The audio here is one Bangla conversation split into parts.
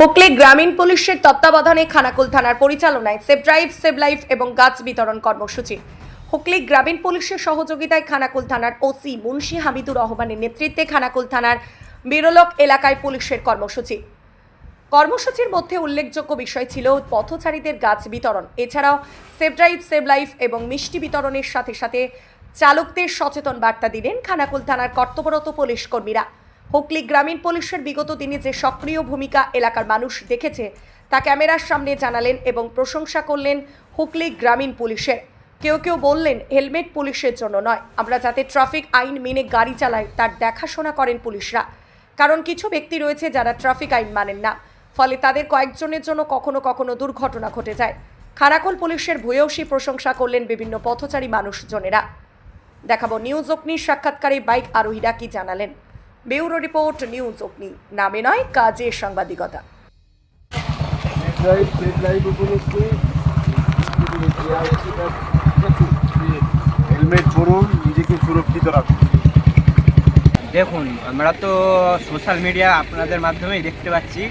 হুগলি গ্রামীণ পুলিশের তত্ত্বাবধানে খানাকুল থানার পরিচালনায় সেভ ড্রাইভ, সেভ লাইফ এবং গাছ বিতরণ কর্মসূচি। হুগলি গ্রামীণ পুলিশের সহযোগিতায় খানাকুল থানার ওসি মুন্সি হামিদুর রহমানের নেতৃত্বে খানাকুল থানার বিরলক এলাকায় পুলিশের কর্মসূচি। কর্মসূচির মধ্যে উল্লেখযোগ্য বিষয় ছিল পথচারীদের গাছ বিতরণ। এছাড়াও সেভ ড্রাইভ, সেভ লাইফ এবং মিষ্টি বিতরণের সাথে সাথে চালকদের সচেতন বার্তা দিলেন খানাকুল থানার কর্তব্যরত পুলিশ কর্মীরা। হুগলি গ্রামীণ পুলিশের বিগত দিনে যে সক্রিয় ভূমিকা এলাকার মানুষ দেখেছে, তা ক্যামেরার সামনে জানালেন এবং প্রশংসা করলেন হুগলি গ্রামীণ পুলিশের। কেউ কেউ বললেন, হেলমেট পুলিশের জন্য নয়। আমরা যাতে ট্রাফিক আইন মেনে গাড়ি চালাই, তার দেখাশোনা করেন পুলিশরা। কারণ কিছু ব্যক্তি রয়েছে যারা ট্রাফিক আইন মানেন না। ফলে তাদের কয়েকজনের জন্য কখনো কখনো দুর্ঘটনা ঘটে যায়। খানাকুল পুলিশের ভূয়সী প্রশংসা করলেন বিভিন্ন পথচারী মানুষজনেরা। দেখাবো নিউজ অগ্নির সাক্ষাৎকারে বাইক আরোহীরা কি জানালেন। ব্যুরো রিপোর্ট নিউজ অগ্নি। নামে নয় কাজে সাংবাদিকতা। হেলমেট পরুন নিজেকে সুরক্ষিত রাখুন। দেখুন আমরা তো সোশ্যাল মিডিয়া আপনাদের মাধ্যমেই দেখতে পাচ্ছি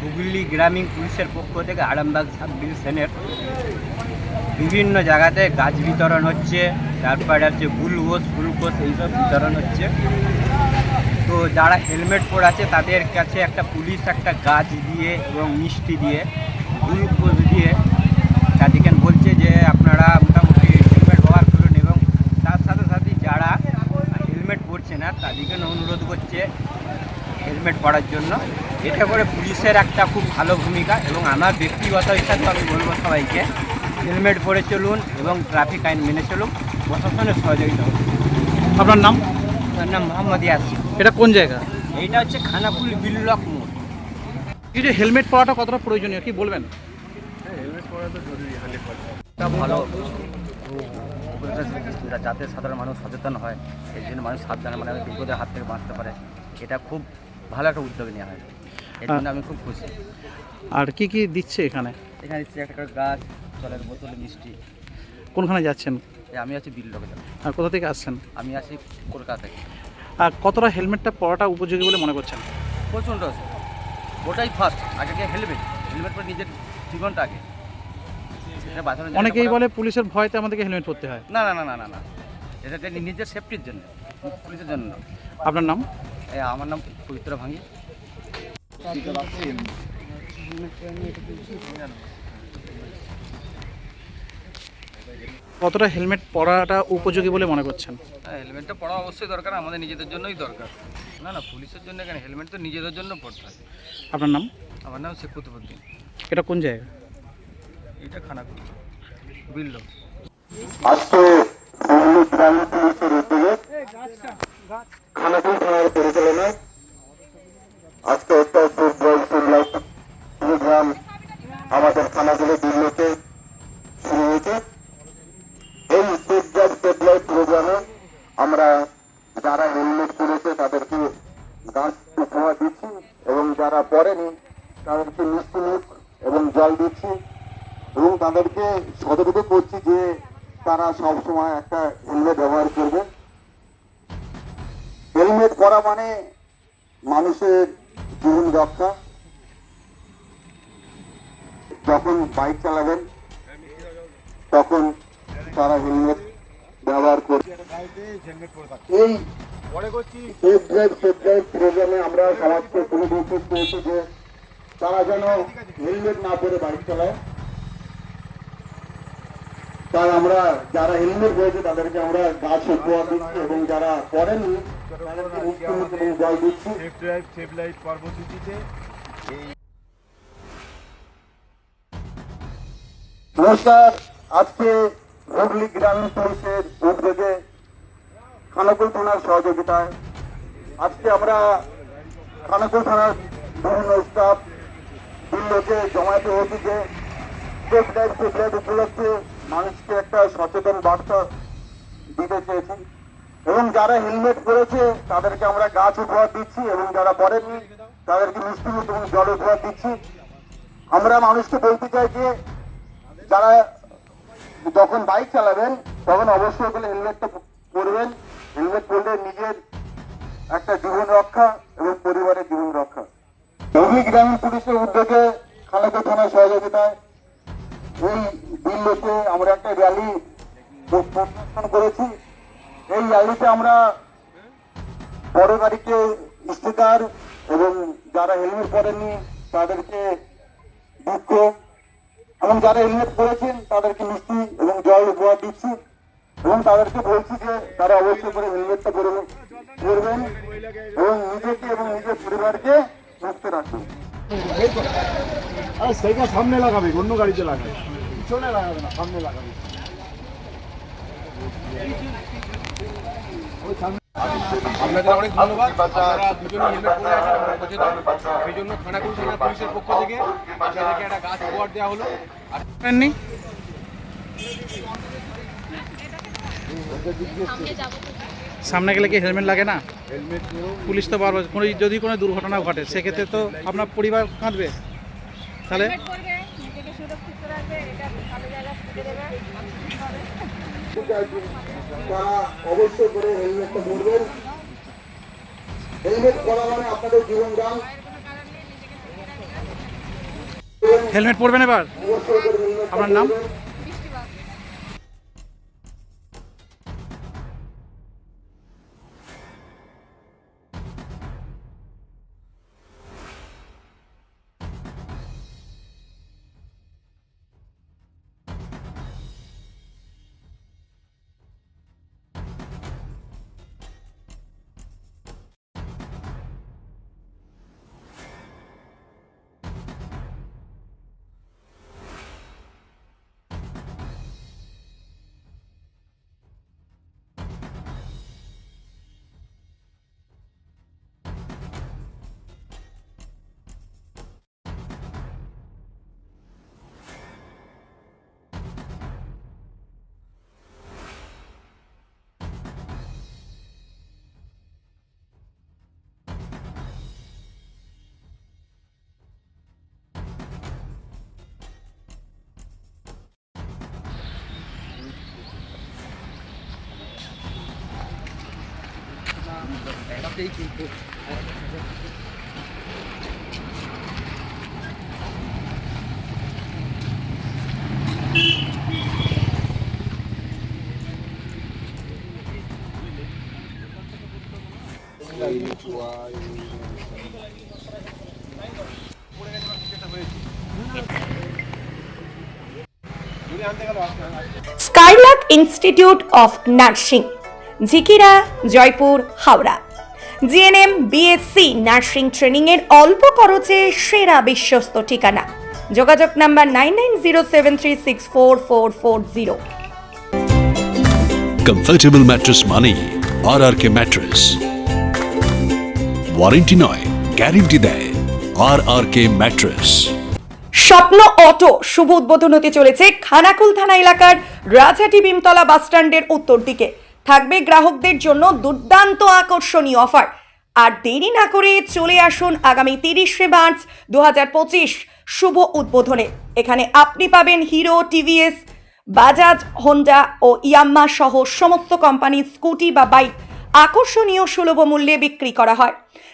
হুগলি গ্রামীণ পুলিশের পক্ষ থেকে আরামবাগ সাব ডিভিশনের বিভিন্ন জায়গাতে গাছ বিতরণ হচ্ছে। তারপরে হচ্ছে গ্লুকোজ গ্লুকোজ এইসব বিতরণ হচ্ছে। তো যারা হেলমেট পরে আছে, তাদের কাছে একটা পুলিশ, একটা গাছ দিয়ে এবং মিষ্টি দিয়ে গ্লুকোজ দিয়ে তাদেরকে বলছে যে, আপনারা মোটামুটি হেলমেট ব্যবহার করুন এবং তার সাথে সাথে যারা হেলমেট পরছে না, তাদেরকে অনুরোধ করছে হেলমেট পরার জন্য। এটা করে পুলিশের একটা খুব ভালো ভূমিকা এবং আমার ব্যক্তিগত হিসাবে আমি বলব সবাইকে, হেলমেট পরে চলুন এবং ট্রাফিক আইন মেনে চলুন। প্রশাসনের সহযোগিতা। আপনার নাম? নাম মোহাম্মদ ইয়াসিন। এটা কোন জায়গা? এইটা হচ্ছে খানাকুল বিল্লক মোড়। এই যে হেলমেট পরাটা কতটা প্রয়োজনীয় কি বলবেন? এটা ভালো। যাতে সাধারণ মানুষ সচেতন হয় এই জন্য মানুষ সাবধানে মানে বিপদের হাত থেকে বাঁচতে পারে। এটা খুব ভালো একটা উদ্যোগ নেওয়া হয়। এর জন্য আমি খুব খুশি। আর কি কি দিচ্ছে এখানে? এখানে দিচ্ছি একটা গাছ জলের বোতল মিষ্টি। কোনখানে যাচ্ছেন? এই আমি আছি বিল্লকে আর কোথা থেকে আসছেন? আমি আছি কলকাতা থেকে। আর কতটা হেলমেটটা পরাটা উপযোগী বলে মনে করছেন? প্রচণ্ড আছে। ওটাই ফার্স্ট আগে গিয়ে হেলমেট হেলমেট পরে নিজের জীবনটা আগে সেটা বাঁচানোর জন্য অনেকেই বলে পুলিশের ভয়তে আমাদেরকে হেলমেট পরতে হয়। না না না না না না। এটা নিজের সেফটির জন্য পুলিশের জন্য না। আপনার নাম? এই আমার নাম পবিত্র ভাঙ্গি কতটা হেলমেট পরাটা উপযোগী বলে মনে করছেন? হ্যাঁ হেলমেটটা পরা অবশ্যই দরকার আমাদের নিজেদের জন্যই দরকার। না না পুলিশের জন্য কেন? হেলমেট তো নিজেদের জন্য পড়তে হয়। আপনার নাম? আমার নাম শেখ কুতুবুদ্দিন। এটা কোন জায়গা? এটা খানাকুল। বিল্ল আজকে পুলিশের উদ্যোগে থানার পরিচালনায় আজকে আমাদের থানাগুলো দিল্লিতে শুরু হয়েছে। এই ফুড লাইফ প্রোগ্রামে আমরা যারা হেলমেট পরেছে তাদেরকে গাছ উপহার দিচ্ছি এবং যারা পরেনি তাদেরকে মিষ্টি মুখ এবং জল দিচ্ছি এবং তাদেরকে সতর্ক করছি যে তারা সব সময় একটা হেলমেট ব্যবহার করবে। হেলমেট পরা মানে মানুষের জীবন রক্ষা। যখন বাইক চালাবেন, তখন তারা হেলমেট ব্যবহার করবে এই সেফ ড্রাইভ সেফ ড্রাইভ প্রোগ্রামে আমরা সমাজকে পুনরুদ্ধার করেছি যে তারা যেন হেলমেট না পরে বাইক চালায়। তাই আমরা যারা হেলমেট পরেছে তাদেরকে আমরা গাছ উপহার দিচ্ছি এবং যারা পরেনি তাদেরকে জল দিচ্ছি। সেফ ড্রাইভ সেফ লাইফ কর্মসূচিতে নমস্কার আজকে হুগলি গ্রামীণ পুলিশের উদ্যোগে খানাকুল থানার সহযোগিতায় আজকে আমরা খানাকুল থানার বিভিন্ন স্টাফ দিল্লিতে জমায়েত হয়েছি যে সেফ উপলক্ষে মানুষকে একটা সচেতন বার্তা দিতে চেয়েছি। এবং যারা হেলমেট পরেছে, তাদেরকে আমরা গাছ উপহার দিচ্ছি এবং যারা পরেননি, তাদেরকে মিষ্টি এবং জল উপহার দিচ্ছি। আমরা মানুষকে বলতে চাই যে, যারা যখন বাইক চালাবেন, তখন অবশ্যই বলে হেলমেটটা পরবেন। হেলমেট পরলে নিজের একটা জীবন রক্ষা এবং পরিবারের জীবন রক্ষা। হুগলি গ্রামীণ পুলিশের উদ্যোগে খানাকুল থানার সহযোগিতায় এই দিল্লিতে আমরা একটা র্যালি প্রদর্শন করেছি। এই র্যালিতে আমরা বড় গাড়িকে স্টিকার এবং যারা হেলমেট পরেননি, তাদেরকে দুঃখ। এবং যারা হেলমেট পরেছেন, তাদেরকে মিষ্টি এবং তাদেরকে বলছি যে তারা অবশ্যই করে হেলমেটটা পরবেন পরবেন এবং নিজেকে এবং নিজের পরিবারকে সুস্থ রাখবেন আর সেইটা সামনে লাগাবে অন্য গাড়িতে লাগাবে। পিছনে লাগাবে না সামনে লাগাবে। আপনাদের অনেক ধন্যবাদ। আপনারা দুজনে হেলমেট পরে আছেন আমরা সেই জন্য খানাকুল থানা পুলিশের পক্ষ থেকে আপনাদেরকে একটা গাছ উপহার দেওয়া হলো। আর নেননি? সামনে গেলে কি হেলমেট লাগে না? পুলিশ তো বারবার কোনো যদি কোনো দুর্ঘটনা ঘটে সেক্ষেত্রে তো আপনার পরিবার কাঁদবে। তাহলে? হেলমেট করে হেলমেটটা পরবেন। পরা মানে আপনাদের জীবন দান হেলমেট পরবেন এবার? আপনার করে নাম Skylark institute of nursing Jhikira Jaipur Howrah GNM BSc nursing training এর অল্প খরচে সেরা বিশ্বস্ত ঠিকানা। যোগাযোগ number nine nine zero seven three six four four four zero. Comfortable mattress মানেই R R K mattress warranty নয় গ্যারেন্টি দেয় আর আর কে ম্যাট্রেস স্বপ্ন অটো শুভ উদ্বোধন হতে চলেছে খানাকুল থানা এলাকার রাজহাটি ভীমতলা বাসস্ট্যান্ডের উত্তর দিকে। থাকবে গ্রাহকদের জন্য দুর্দান্ত আকর্ষণীয় অফার। আর দেরি না করে চলে আসুন আগামী তিরিশে মার্চ দু হাজার পঁচিশ শুভ উদ্বোধনে। এখানে আপনি পাবেন হিরো টিভিএস, বাজাজ, হোন্ডা ও ইয়াম্মা সহ সমস্ত কোম্পানির স্কুটি বা বাইক আকর্ষণীয় সুলভ মূল্যে বিক্রি করা হয়।